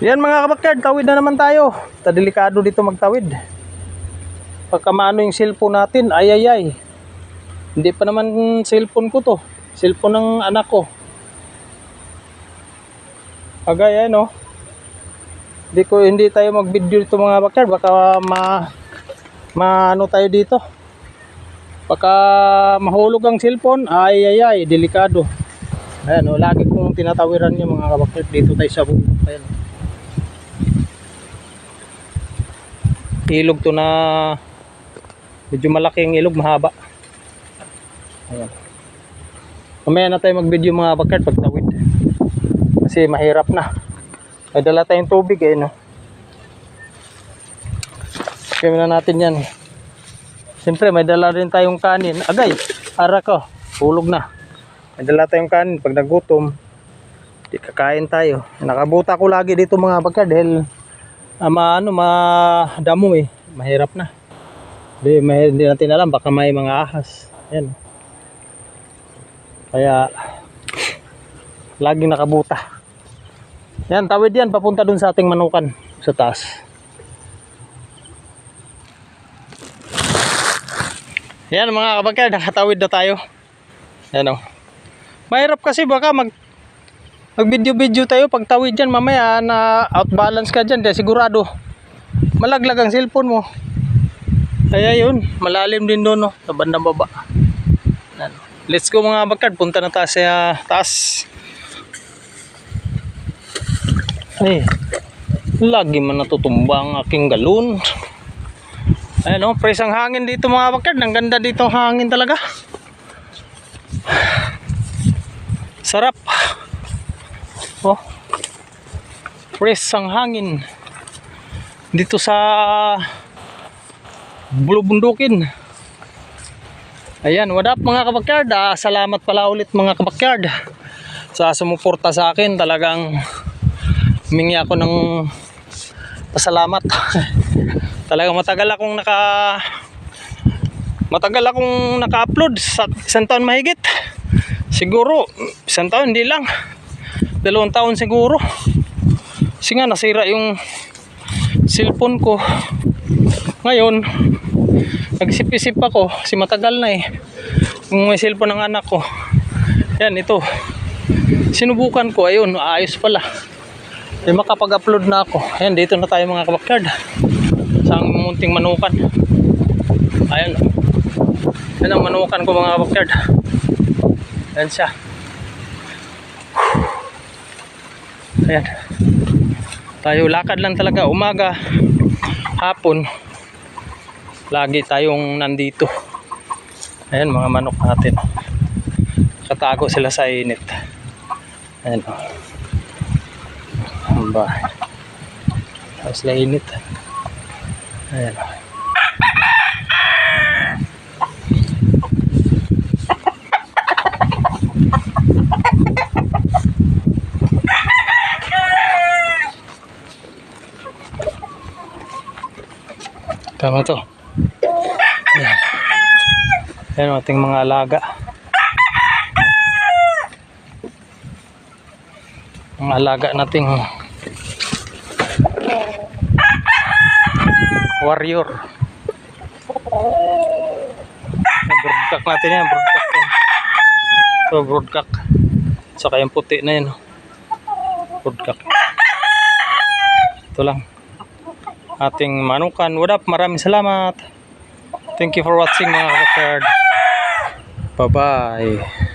Yan mga kabakyard, tawid na naman tayo. Tadelikado dito magtawid. Pagka maano yung cellphone natin, ay ay ay. Hindi pa naman cellphone ko to. Cellphone ng anak ko. Agay ano. Hindi ko hindi tayo mag-video dito mga kabakyard, baka ma maano tayo dito. Baka mahulog ang cellphone, ay ay ay, delikado. Ayan, oh, lagi kong tinatawiran yung mga kabakyard dito tayo sa bundok. Ayan. Ilog to na medyo malaking ilog mahaba. Ayan. Mamaya na tayo mag video mga bakart pag tawid kasi mahirap na. May dala tayong tubig eh no? Kaya na natin yan siyempre may dala rin tayong kanin. Agay ara ko. Hulog na. May dala tayong kanin. Pag nagutom di kakain tayo. Nakabuta ko lagi dito mga bakart dahil ah, ma, ano, madamo eh. Mahirap na. Hindi, may, hindi natin alam. Baka may mga ahas. Yan. Kaya, laging nakabuta. Yan, tawid yan. Papunta dun sa ating manukan. Sa taas. Yan mga kabagkar, nakatawid na tayo. Yan o. Mahirap kasi baka mag Mag-video-video tayo pag tawid dyan mamaya na outbalance ka dyan. Dahil sigurado malaglag ang cellphone mo. Kaya yun, malalim din doon no, sa bandang baba. Yan. Let's go mga bakad, punta na tayo sa taas. Ay, lagi man natutumba ang aking galon. Ayan o, press ang hangin dito mga bakad. Ang ganda dito ang hangin talaga. Sarap. Oh. Fresh ang hangin. Dito sa bulubundukin. Ayan, what up mga kabakyard? Ah, salamat pala ulit mga kabakyard sa sumuporta sa akin. Talagang humingi ako ng pasalamat. Talagang matagal akong naka matagal akong naka-upload sa isang taon mahigit. Siguro, isang taon, hindi lang dalawang taon siguro. Kasi nga nasira yung cellphone ko. Ngayon nagsip-isip ako kasi matagal na eh. Yung may cellphone ng anak ko. Yan ito. Sinubukan ko ayun ayos pala. Eh makapag-upload na ako. Ayan dito na tayo mga kabakyard. Sa munting manukan. Ayan. Yan ang manukan ko mga kabakyard. Yan siya Ayan. Tayo lakad lang talaga umaga, hapon. Lagi tayong nandito. Ayan mga manok natin. Katago sila sa init. Ayan o. Ang bahay. Tapos init. Ayan o. Tama to. Ayan ang ating mga alaga. Mga alaga nating warrior. Broadcock natin yan. Broadcock yan. Ito broadcock. Saka yung puti na yan. oh. Broadcock. Ito lang ating manukan. What up? Maraming salamat. Thank you for watching mga kapatid. Bye-bye.